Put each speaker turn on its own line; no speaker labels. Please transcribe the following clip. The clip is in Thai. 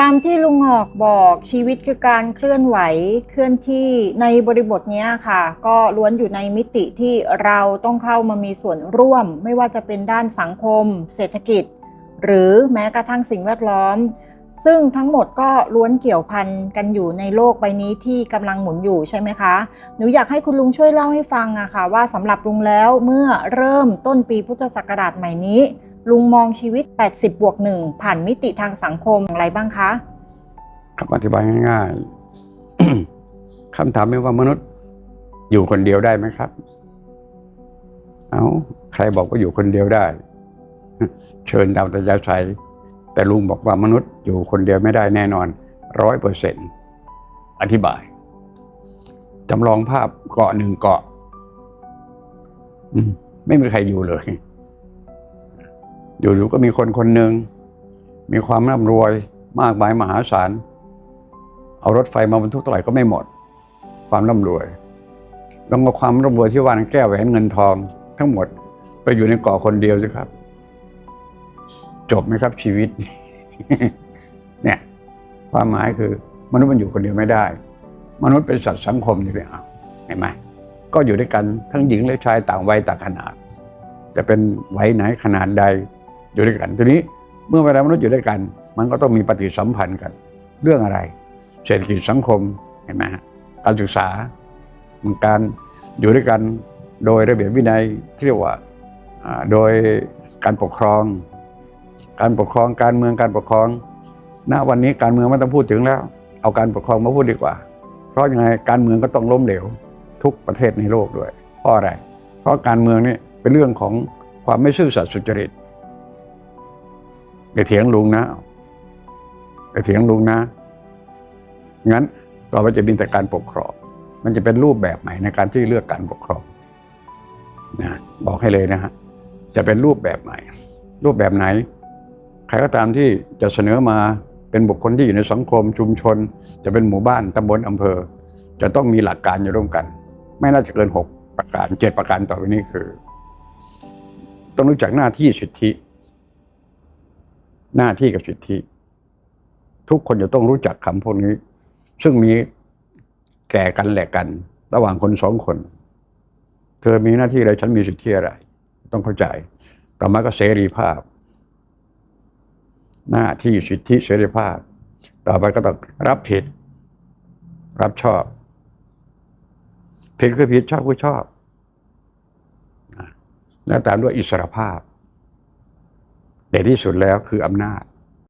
ตามที่ลุงหอกบอกชีวิตคือการเคลื่อนไหวเคลื่อนที่ในบริบทนี้ค่ะ ก็ล้วนอยู่ในมิติที่เราต้องเข้ามามีส่วนร่วม ไม่ว่าจะเป็นด้านสังคม เศรษฐกิจ หรือแม้กระทั่งสิ่งแวดล้อม ซึ่งทั้งหมดก็ล้วนเกี่ยวพันกันอยู่ในโลกใบนี้ที่กำลังหมุนอยู่ใช่ไหมคะหนูอยากให้คุณลุงช่วยเล่าให้ฟังอะค่ะว่าสำหรับลุงแล้วเมื่อเริ่มต้นปีพุทธศักราชใหม่นี้ ลุงมองชีวิต 80 บวกหนึ่งผ่านมิติทางสังคมอย่างไรบ้างคะ
คำอธิบายง่ายๆ คำถามไม่ว่ามนุษย์อยู่คนเดียวได้ไหมครับ เอาใครบอกว่าอยู่คนเดียวได้ เชิญดาวตยาชัยแต่ลุงบอกว่ามนุษย์อยู่คนเดียวไม่ได้แน่นอนร้อยเปอร์เซ็นอธิบายจำลองภาพเกาะหนึ่งเกาะไม่มีใครอยู่เลย อยู่ๆก็มีคนคนหนึ่งมีความร่ำรวยมากมายมหาศาล เอารถไฟมาบรรทุกเท่าไหร่ก็ไม่หมด ความร่ำรวยแล้วก็ความร่ำรวยที่วานแก้วแหวนเงินทอง ทั้งหมดไปอยู่ในเกาะคนเดียวสิครับ จบไหมครับชีวิต เนี่ยความหมายคือ มนุษย์มันอยู่คนเดียวไม่ได้ มนุษย์เป็นสัตว์สังคมอยู่เลยอะเห็นไหมก็อยู่ด้วยกันทั้งหญิงและชายต่างวัยต่างขนาด จะเป็นวัยไหนขนาดใด อยู่ด้วยกัน ทีนี้เมื่อเวลามนุษย์อยู่ด้วยกัน มันก็ต้องมีปฏิสัมพันธ์กัน เรื่องอะไร เศรษฐกิจสังคมเห็นไหมฮะการศึกษาการอยู่ด้วยกันโดยระเบียบวินัยที่เรียกว่าอ่าโดยการปกครอง การปกครองการเมืองการปกครองณวันนี้การเมืองไม่ต้องพูดถึงแล้ว เอาการปกครองมาพูดดีกว่า เพราะยังไงการเมืองก็ต้องล้มเหลว ทุกประเทศในโลกด้วยเพราะอะไร เพราะการเมืองนี่เป็นเรื่องของความไม่ซื่อสัตย์สุจริต อย่าเถียงลุงนะอย่าเถียงลุงนะ งั้นต่อไปจะมีแต่การปกครอง มันจะเป็นรูปแบบใหม่ในการที่เลือกการปกครองนะบอกให้เลยนะฮะ จะเป็นรูปแบบใหม่ รูปแบบไหน ใครก็ตามที่จะเสนอมาเป็นบุคคลที่อยู่ในสังคมชุมชน จะเป็นหมู่บ้านตำบลอำเภอ จะต้องมีหลักการอยู่ร่วมกัน ไม่น่าจะเกินหกประการเจ็ดประการต่อไปนี้คือ ต้องรู้จักหน้าที่สิทธิ หน้าที่กับสิทธิ ทุกคนจะต้องรู้จักคำพวกนี้ ซึ่งมีแก่กันแหลกกัน ระหว่างคนสองคน เธอมีหน้าที่อะไรฉันมีสิทธิอะไร ต้องเข้าใจต่อมาก็เสรีภาพ หน้าที่สิทธิเสรีภาพ ต่อไปก็ต้องรับผิด รับชอบ ผิดคือผิดชอบคือชอบนะและตามด้วยอิสรภาพ แต่ที่สุดแล้วคืออำนาจ